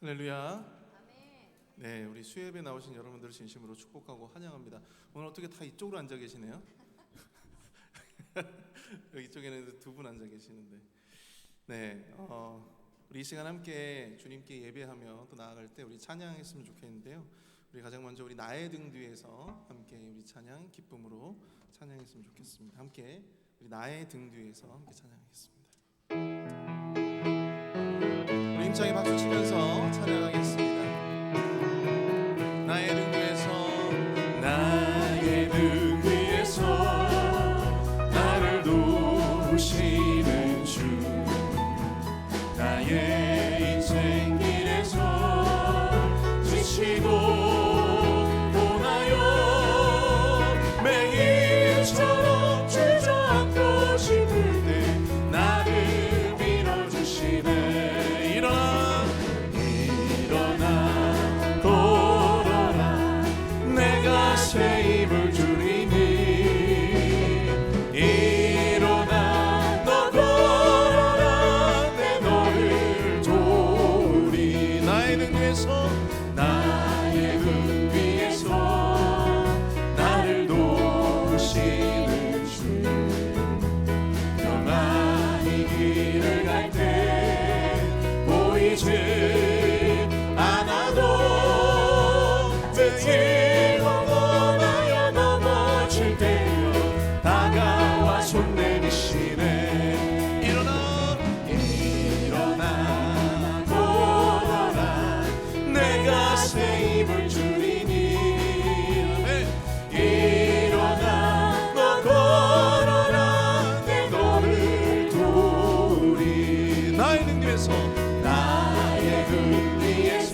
할렐루야. 네, 우리 수협에 나오신 여러분들을 진심으로 축복하고 환영합니다. 오늘 어떻게 다 이쪽으로 앉아 계시네요? 여기 쪽에는 두 분 앉아 계시는데, 네, 어, 우리 이 시간 함께 주님께 예배하며 또 나아갈 때 우리 찬양했으면 좋겠는데요. 우리 가장 먼저 우리 나의 등 뒤에서 함께 우리 찬양 기쁨으로 찬양했으면 좋겠습니다. 함께 우리 나의 등 뒤에서 함께 찬양하겠습니다. 힘차게 박수 치면서 찬양하겠습니다. 않아도 매일 넘어나야 넘어질 때여 다가와 손 내미시네. 일어나. 일어나. 걸어라. 내가 새 힘을 주리니. 일어나. 너 걸어라. 내 너를 도우리. 나의 등 뒤에서. 나의 등 위에서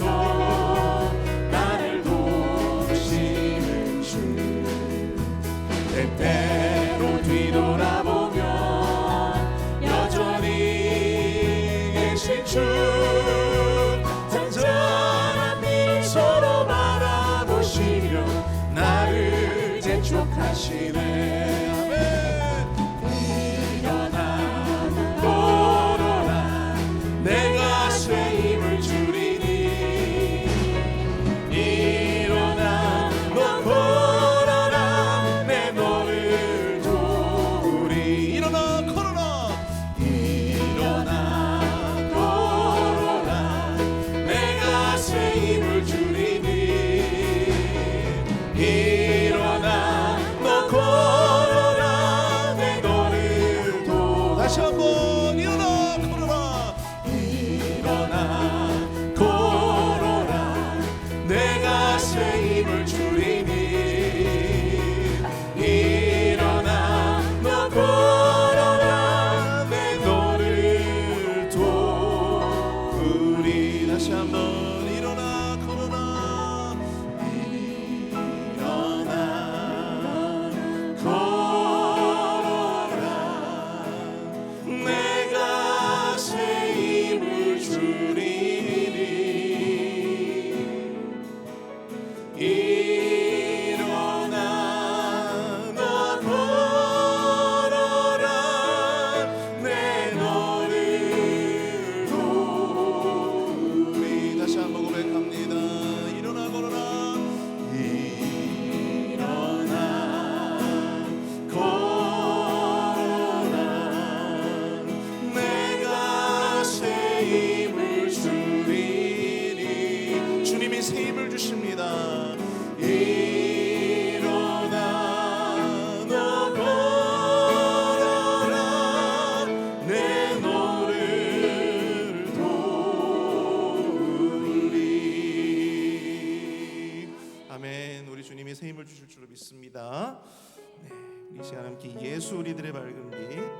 우리들의 밝은 빛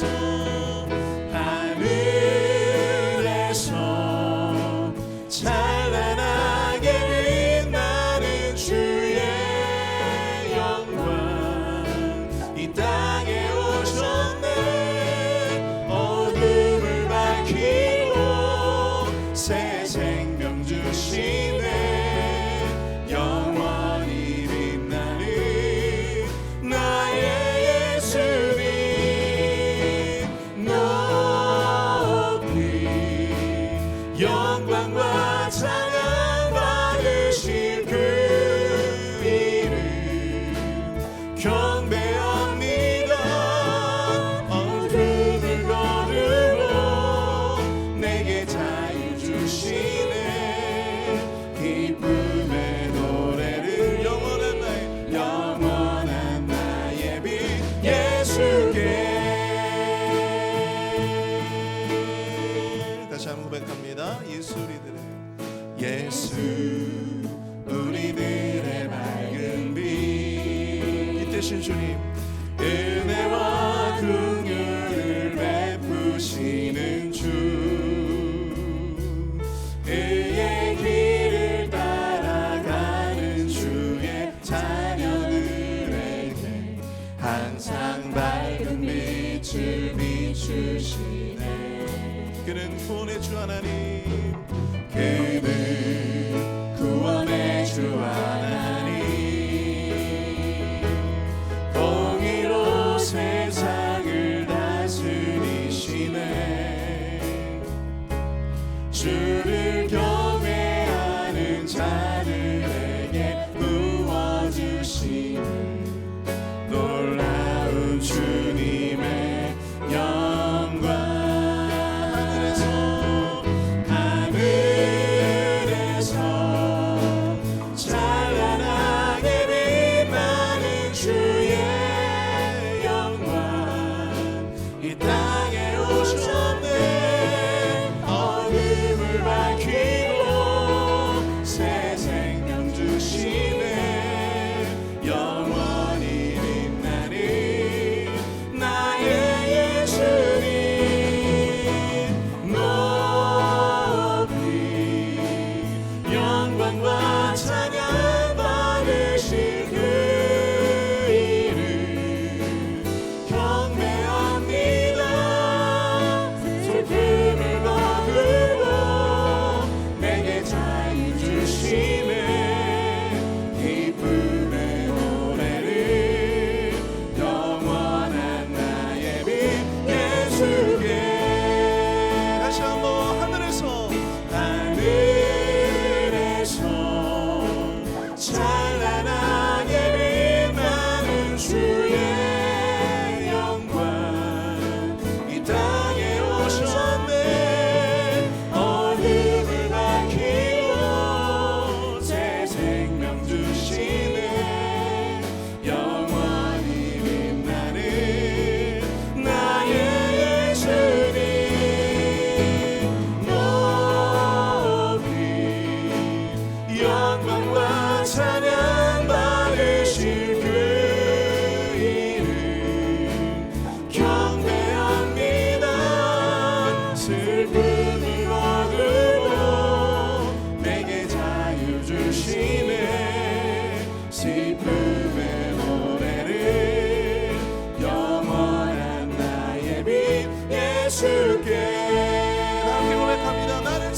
Christ. take it time. 주시네 그는 구원의 주 하나님.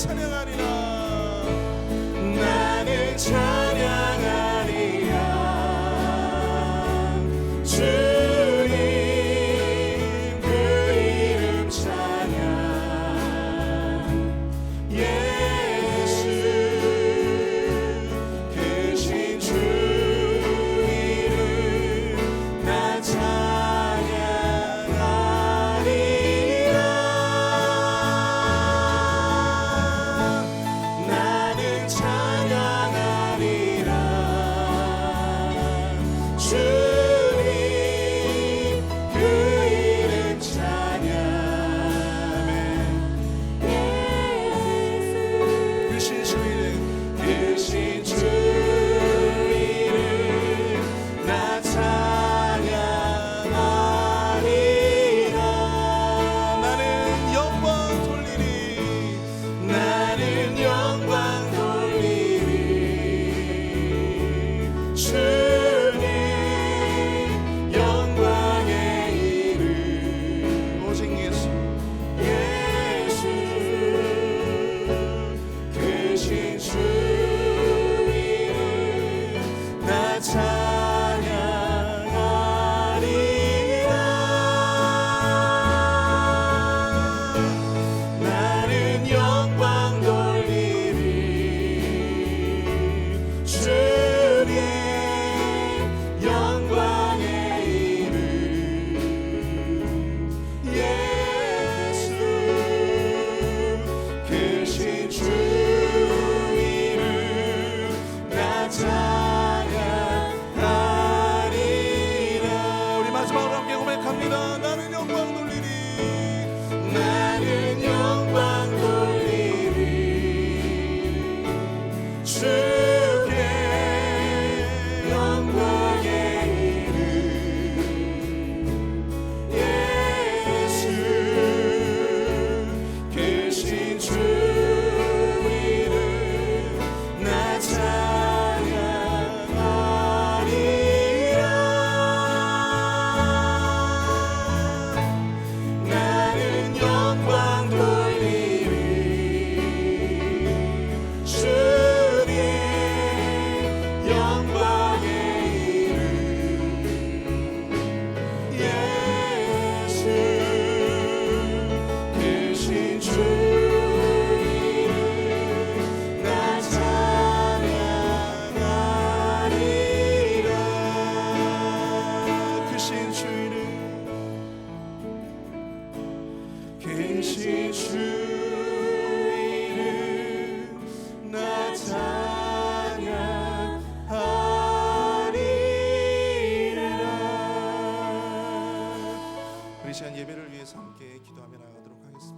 찬양하리라. 나는 찬양 Jesus. Czy 시간 예배를 위해서 함께 기도하며